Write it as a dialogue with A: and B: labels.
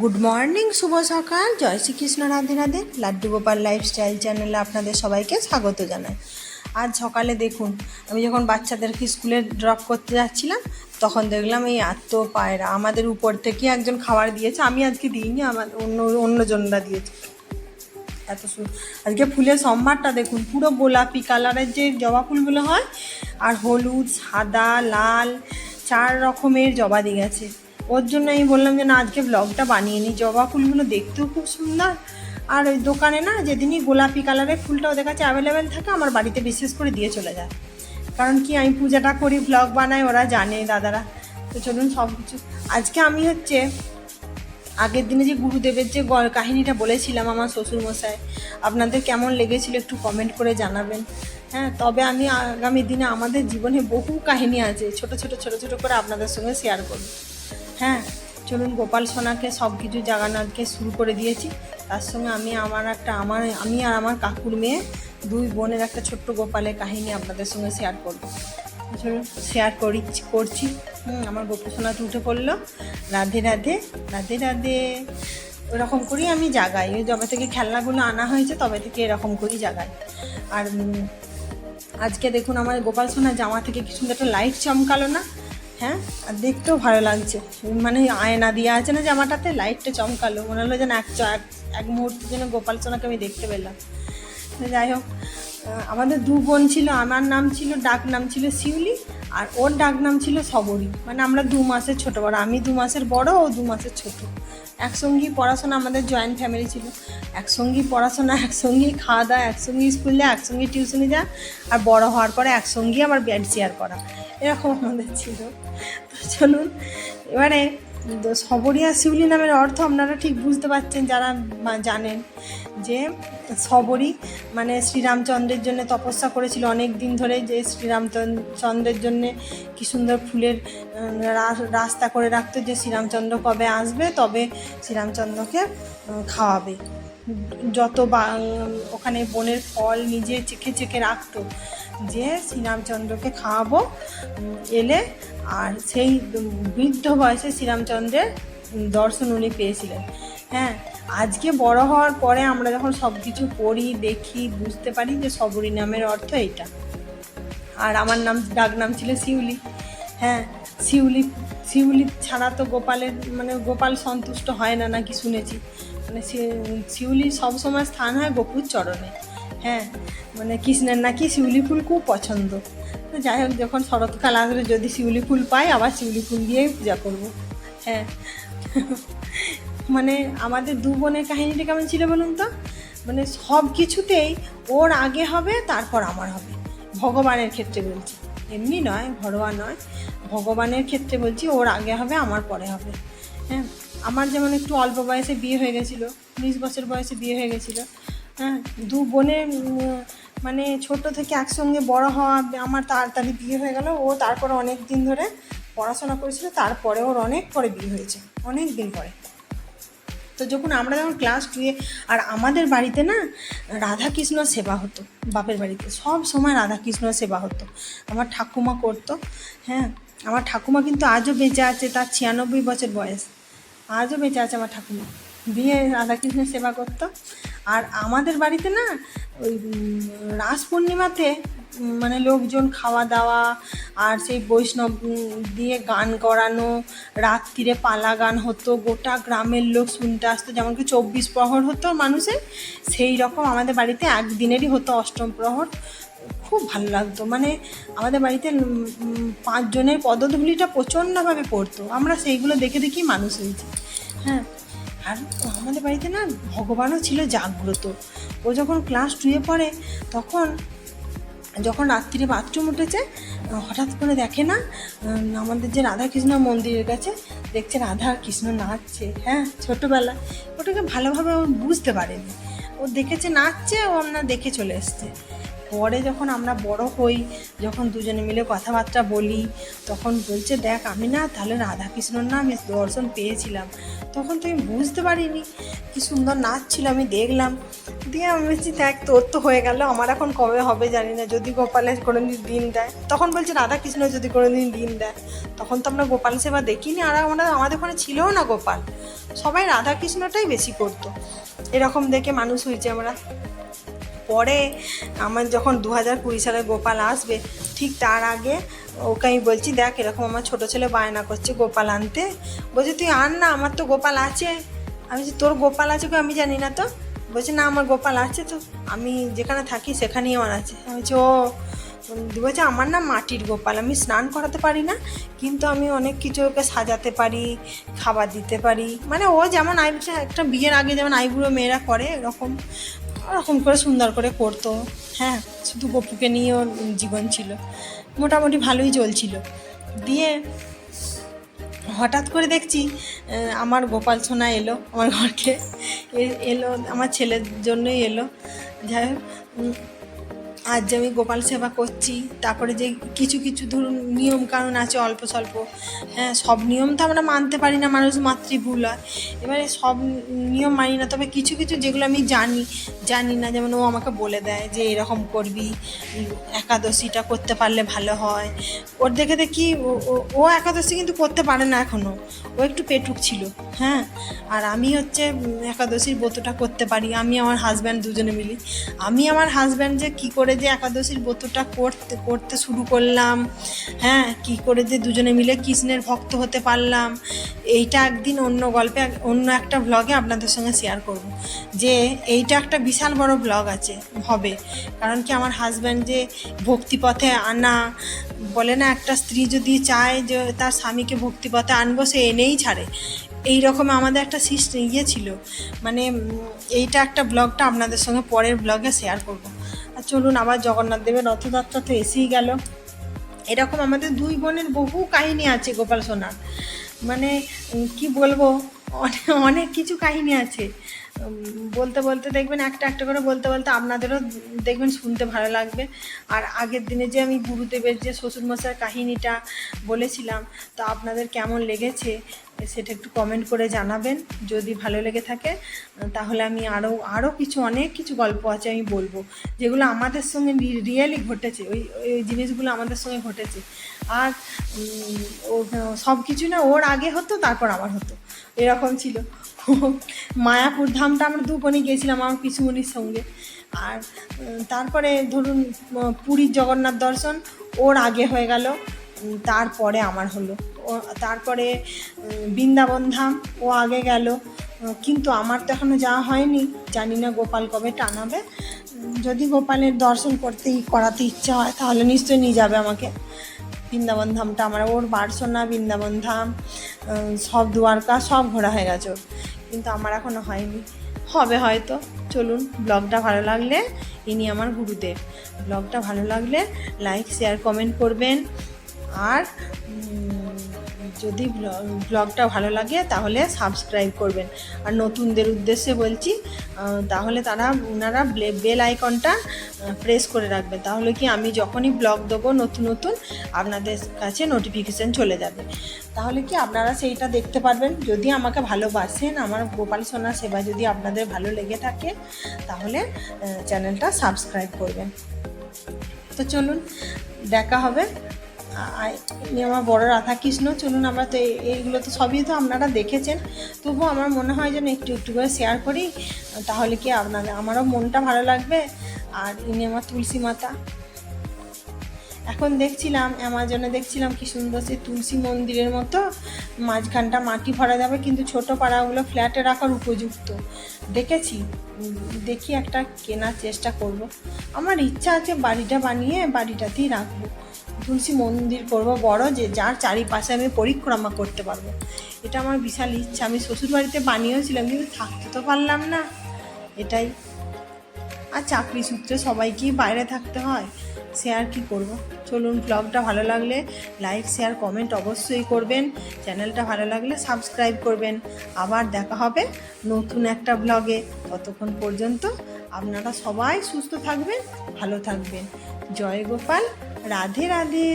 A: Good morning, শুভ সকাল। জয় শ্রীকৃষ্ণ, রাধে রাধে। লাড্ডু গোপাল লাইফস্টাইল চ্যানেলে আপনাদের সবাইকে স্বাগত জানাই। আজ সকালে দেখুন, আমি যখন বাচ্চাদেরকে স্কুলে ড্রপ করতে যাচ্ছিলাম, তখন দেখলাম এই আত্ম পায়রা আমাদের উপর থেকে একজন খাবার দিয়েছে। আমি আজকে দিইনি, আমার অন্য, অন্যজনরা দিয়েছে। এত সুন্দর আজকে ফুলের সম্ভারটা দেখুন, পুরো গোলাপি কালারের যে জবা ফুলগুলো হয়, আর হলুদ, সাদা, লাল, চার রকমের জবা দিয়ে গেছে। ওর জন্য আমি বললাম যে, না, আজকে ব্লগটা বানিয়ে নিই জবা ফুলগুলো দেখতেও খুব সুন্দর। আর ওই দোকানে না, যেদিনই গোলাপি কালারের ফুলটা ওদের কাছে অ্যাভেলেবেল থাকে, আমার বাড়িতে বিশেষ করে দিয়ে চলে যায়। কারণ কি, আমি পূজাটা করি ব্লগ বানাই, ওরা জানে, দাদারা। তো চলুন সব কিছু। আজকে আমি হচ্ছে, আগের দিনে যে গুরুদেবের যে কাহিনীটা বলেছিলাম আমার শ্বশুরমশাই, আপনাদের কেমন লেগেছিল একটু কমেন্ট করে জানাবেন। হ্যাঁ তবে আমি আগামী দিনে আমাদের জীবনে বহু কাহিনী আছে, ছোট ছোট ছোট ছোট করে আপনাদের সঙ্গে শেয়ার করব। হ্যাঁ চলুন গোপাল সোনাকে সব কিছু জাগানো আজকে শুরু করে দিয়েছি। তার সঙ্গে আমি, আমার একটা, আমার, আমি আর আমার কাকুর মেয়ে, দুই বোনের একটা ছোট্ট গোপালের কাহিনী আপনাদের সঙ্গে শেয়ার করব। চলুন শেয়ার করি, করছি। আমার গোপাল সোনাতে উঠে পড়ল। রাধে রাধে রাধে রাধে। ওরকম করেই আমি জাগাই। ওই যবে থেকে খেলনাগুলো আনা হয়েছে, তবে থেকে এরকম করেই জাগাই। আর আজকে দেখুন আমার গোপাল সোনার জামা থেকে কি সুন্দর একটা লাইট চমকালো না? হ্যাঁ? আর দেখতেও ভালো লাগছে। মানে আয়না দিয়ে আছে না জামাটাতে, লাইটটা চমকালো। মনে হলো যেন এক এক- মুহূর্তের জন্য গোপাল সোনাকে আমি দেখতে পেলাম। যাই হোক আমাদের দু বোন ছিল, আমার নাম ছিল, ডাক নাম ছিল শিউলি, আর ওর ডাক নাম ছিল সবরি মানে আমরা দু মাসের ছোট বড়। আমি দু মাসের বড়, ও দু মাসের ছোট। একসঙ্গেই পড়াশোনা আমাদের জয়েন্ট ফ্যামিলি ছিল। একসঙ্গেই পড়াশোনা, একসঙ্গেই খাওয়া দাওয়া, একসঙ্গেই স্কুল যা একসঙ্গেই টিউশনে যা আর বড় হওয়ার পরে একসঙ্গেই আবার বেড শেয়ার করা। এরকম আমাদের ছিল। তো চলুন, এবারে সবরিয়া শিউলি নামের অর্থ আপনারা ঠিক বুঝতে পারছেন, যারা জানেন যে সবরি মানে শ্রীরামচন্দ্রের জন্য তপস্যা করেছিল অনেক দিন ধরে, যে শ্রীরামচন্দ্রের জন্য কি সুন্দর ফুলের রাস্তা করে রাখতো যে শ্রীরামচন্দ্র কবে আসবে, তবে শ্রীরামচন্দ্রকে খাওয়াবে। যত ওখানে বনের ফল নিজে চেখে চেখে রাখতো যে শ্রীরামচন্দ্রকে খাওয়াবো এলে। আর সেই বৃদ্ধ বয়সে শ্রীরামচন্দ্রের দর্শন উনি পেয়েছিলেন। হ্যাঁ আজকে বড় হওয়ার পরে আমরা যখন সব কিছু পড়ি, দেখি, বুঝতে পারি যে সবরী নামের অর্থ এইটা। আর আমার নাম, ডাক নাম ছিল শিউলি। হ্যাঁ শিউলি শিউলি ছাড়া তো গোপালের মানে গোপাল সন্তুষ্ট হয় না নাকি শুনেছি। মানে শি- শিউলির সবসময় স্থান হয় গোপুর চরণে। হ্যাঁ মানে কৃষ্ণের নাকি শিউলি ফুল খুব পছন্দ। যাই হোক, যখন শরৎকাল আসলে যদি শিউলি ফুল পাই, আবার শিউলি ফুল দিয়েই পূজা করব। হ্যাঁ। মানে আমাদের দু বোনের কাহিনীটা কেমন ছিল বলুন তো? মানে সব কিছুতেই ওর আগে হবে, তারপর আমার হবে। ভগবানের ক্ষেত্রে বলছি। এমনি নয়, ঘরোয়া নয়। ভগবানের ক্ষেত্রে বলছি, ওর আগে হবে, আমার পরে হবে। হ্যাঁ আমার যেমন একটু অল্প বয়সে বিয়ে হয়ে গেছিল উনিশ বছর বয়সে বিয়ে হয়ে গেছিল হ্যাঁ দু বোনের মানে ছোট থেকে একসঙ্গে বড় হওয়া, আমার তাড়াতাড়ি বিয়ে হয়ে গেল, ও তারপরে অনেক দিন ধরে পড়াশোনা করেছিল, তারপরে ওর অনেক পরে বিয়ে হয়েছে, অনেক দিন পরে। তো যখন আমরা যখন ক্লাস টুয়ে আর আমাদের বাড়িতে না রাধাকৃষ্ণ সেবা হতো, বাপের বাড়িতে। সব সময় রাধাকৃষ্ণ সেবা হতো। আমার ঠাকুমা করতো হ্যাঁ। আমার ঠাকুমা কিন্তু আজও বেঁচে আছে, তার ছিয়ানব্বই বছর বয়স। আজও বেঁচে আছে আমার ঠাকুমা। দিয়ে রাধাকৃষ্ণের সেবা করতো। আর আমাদের বাড়িতে না ওই রাস পূর্ণিমাতে মানে লোকজন খাওয়া দাওয়া আর সেই বৈষ্ণব দিয়ে গান করানো রাত্রিরে পালা গান হতো, গোটা গ্রামের লোক শুনতে আসতো। যেমন কি চব্বিশ প্রহর হতো মানুষের, সেই রকম আমাদের বাড়িতে একদিনেরই হতো অষ্টম প্রহর। খুব ভালো লাগতো। মানে আমাদের বাড়িতে পাঁচজনের পদধূলিটা প্রচণ্ডভাবে পড়তো। আমরা সেইগুলো দেখে দেখেই মানুষ হয়েছি। হ্যাঁ। আর আমাদের বাড়িতে না ভগবানও ছিল জাগ্রত। ও যখন ক্লাস টুয়ে পড়ে, তখন যখন রাত্রিরে বাথরুম উঠেছে, হঠাৎ করে দেখে না আমাদের যে রাধাকৃষ্ণ মন্দিরের কাছে, দেখছে রাধা কৃষ্ণ নাচছে হ্যাঁ ছোটোবেলা ওটাকে ভালোভাবে ও বুঝতে পারেনি। ও দেখেছে, নাচছে, ও আমরা দেখে চলে এসছে। পরে যখন আমরা বড় হই, যখন দুজনে মিলে কথাবার্তা বলি, তখন বলছে, দেখ, আমি না তাহলে রাধাকৃষ্ণর না আমি দর্শন পেয়েছিলাম। তখন তো আমি বুঝতে পারিনি, কি সুন্দর নাচ ছিল, আমি দেখলাম। দিয়ে আমি বলছি, দেখ, তোর তো হয়ে গেল, আমার এখন কবে হবে জানি না, যদি গোপালের কোনো দিন দিন দেয়। তখন বলছে রাধাকৃষ্ণ যদি কোনো দিন দিন দেয়। তখন তো আমরা গোপাল সেবা দেখিনি, আর আমরা আমাদের ওখানে ছিলও না গোপাল। সবাই রাধাকৃষ্ণটাই বেশি করতো। এরকম দেখে মানুষ হয়েছে আমরা। পরে আমার যখন দু হাজার কুড়ি সালে গোপাল আসবে, ঠিক তার আগে ওকে আমি বলছি, দেখ, এরকম আমার ছোটো ছেলে বায়না করছে গোপাল আনতে। বলছে, তুই আন না, আমার তো গোপাল আছে। আমি বলছি, তোর গোপাল আছে আমি জানি না তো। বলছে, না, আমার গোপাল আছে তো। আমি যেখানে থাকি সেখানেই আমার আছে। আমি বলছি, ও। বলছে, আমার না মাটির গোপাল, আমি স্নান করাতে পারি না, কিন্তু আমি অনেক কিছু ওকে সাজাতে পারি, খাবার দিতে পারি। মানে ও যেমন আইবুড়ো একটা বিয়ের আগে যেমন আইবুড়ো মেয়েরা করে, এরকম। ওরকম করে সুন্দর করে করতো। হ্যাঁ শুধু গপুকে নিয়ে ওর জীবন ছিল। মোটামুটি ভালোই চলছিল। দিয়ে হঠাৎ করে দেখছি আমার গোপাল সোনা এলো, আমার ঘরকে। এলো, আমার ছেলের জন্যই এলো। যাই হোক আজ যে আমি গোপাল সেবা করছি, তারপরে যে কিছু কিছু ধরুন নিয়ম কানুন আছে অল্প স্বল্প হ্যাঁ সব নিয়ম তো আমরা মানতে পারি না, মানুষ মাতৃ ভুল হয়। এবারে সব নিয়ম মানি না, তবে কিছু কিছু যেগুলো আমি জানি জানি না, যেমন ও আমাকে বলে দেয় যে এরকম করবি, একাদশীটা করতে পারলে ভালো হয়। ওর দেখে দেখি ও একাদশী কিন্তু করতে পারে না এখনও ও একটু পেটুক ছিল হ্যাঁ। আর আমি হচ্ছে একাদশীর ব্রতটা করতে পারি, আমি আমার হাজব্যান্ড দুজনে মিলি। আমি আমার হাজব্যান্ড যে কী করে যে একাদশীর ব্রতটা করতে করতে শুরু করলাম হ্যাঁ কি করে যে দুজনে মিলে কৃষ্ণের ভক্ত হতে পারলাম, এইটা একদিন অন্য গল্পে, অন্য একটা ব্লগে আপনাদের সঙ্গে শেয়ার করব। যে এইটা একটা বিশাল বড় ব্লগ আছে, হবে। কারণ কি আমার হাজব্যান্ড যে ভক্তিপথে আনা, বলে না, একটা স্ত্রী যদি চায় যে তার স্বামীকে ভক্তিপথে আনব, সে এনেই ছাড়ে। এই রকম আমাদের একটা সিস্টেম ইয়ে ছিল। মানে এইটা একটা ব্লগটা আপনাদের সঙ্গে পরের ব্লগে শেয়ার করব। আর চলুন আবার জগন্নাথ দেবের রথযাত্রা তো এসেই গেল। এরকম আমাদের দুই বোনের বহু কাহিনী আছে, গোপাল সোনার। মানে কি বলব? অনেক কিছু কাহিনী আছে। বলতে বলতে দেখবেন একটা একটা করে বলতে বলতে আপনাদেরও দেখবেন শুনতে ভালো লাগবে। আর আগের দিনে যে আমি গুরুদেবের যে শ্বশুরমশাইয়ের কাহিনীটা বলেছিলাম, তো আপনাদের কেমন লেগেছে সেটা একটু কমেন্ট করে জানাবেন। যদি ভালো লেগে থাকে, তাহলে আমি আরও আরও কিছু, অনেক কিছু গল্প আছে আমি বলব, যেগুলো আমাদের সঙ্গে রিয়েলি ঘটেছে, ওই ওই জিনিসগুলো আমাদের সঙ্গে ঘটেছে। আর ও সব কিছু না ওর আগে হতো, তারপর আমার হতো, এরকম ছিল। মায়াপুর ধামটা আমরা দু বোনে গিয়েছিলাম, আমার পিসুমণির সঙ্গে। আর তারপরে ধরুন পুরীর জগন্নাথ দর্শন, ওর আগে হয়ে গেল তারপরে আমার হলো। তারপরে বৃন্দাবন ধাম, ও আগে গেল। কিন্তু আমার তো এখনও যাওয়া হয়নি, জানি না গোপাল কবে টানাবে। যদি গোপালের দর্শন করতেই, করাতে ইচ্ছা হয়, তাহলে নিশ্চয়ই নিয়ে যাবে আমাকে। বৃন্দাবন ধামটা আমার, ওর বারসোনা, বৃন্দাবন ধাম সব দুয়ারকা সব ঘোরা হয়ে গেছে। কিন্তু আমার এখনও হয়নি। হবে হয়তো। চলুন ব্লগটা ভালো লাগলে ইনি আমার গুরুদেব। ব্লগটা ভালো লাগলে লাইক শেয়ার কমেন্ট করবেন। আর যদি ব্লগটা ভালো লাগে তাহলে সাবস্ক্রাইব করবেন। আর নতুনদের উদ্দেশ্যে বলছি তাহলে তারা ওনারা বেল আইকনটা প্রেস করে রাখবেন তাহলে কি আমি যখনই ব্লগ দেবো নতুন নতুন, আপনাদের কাছে নোটিফিকেশান চলে যাবে। তাহলে কি আপনারা সেইটা দেখতে পারবেন। যদি আমাকে ভালোবাসেন, আমার গোপাল সোনার সেবা যদি আপনাদের ভালো লেগে থাকে, তাহলে চ্যানেলটা সাবস্ক্রাইব করবেন। তো চলুন, দেখা হবে। আমার বড় রাধাকৃষ্ণ, চলুন আমরা তো এইগুলো তো সবই তো আপনারা দেখেছেন। তবুও আমার মনে হয় যেন একটু একটু করে শেয়ার করি, তাহলে কি আপনাদের আমারও মনটা ভালো লাগবে। আর ইনি আমার তুলসী মাতা। এখন দেখছিলাম, অ্যামাজনে দেখছিলাম কি সুন্দর সে তুলসী মন্দিরের মতো। মাঝখানটা মাটি ভরা যাবে, কিন্তু ছোটো পাড়াগুলো ফ্ল্যাটে রাখার উপযুক্ত। দেখেছি দেখি একটা কেনার চেষ্টা করব। আমার ইচ্ছা আছে বাড়িটা বানিয়ে বাড়িটাতেই রাখব। তুলসী মন্দির করব বড়, যে যার চারিপাশে আমি পরিক্রমা করতে পারব। এটা আমার বিশাল ইচ্ছা। আমি শ্বশুরবাড়িতে বানিয়েছিলাম, কিন্তু থাকতে তো পারলাম না। এটাই। আর চাকরি সূত্রে সবাইকেই বাইরে থাকতে হয়। আর কি করব? চলুন ব্লগটা ভালো লাগলে লাইক শেয়ার কমেন্ট অবশ্যই করবেন। চ্যানেলটা ভালো লাগলে সাবস্ক্রাইব করবেন। আবার দেখা হবে নতুন একটা ব্লগে ততক্ষণ পর্যন্ত আপনারা সবাই সুস্থ থাকবেন, ভালো থাকবেন। জয় গোপাল, রাধে রাধে।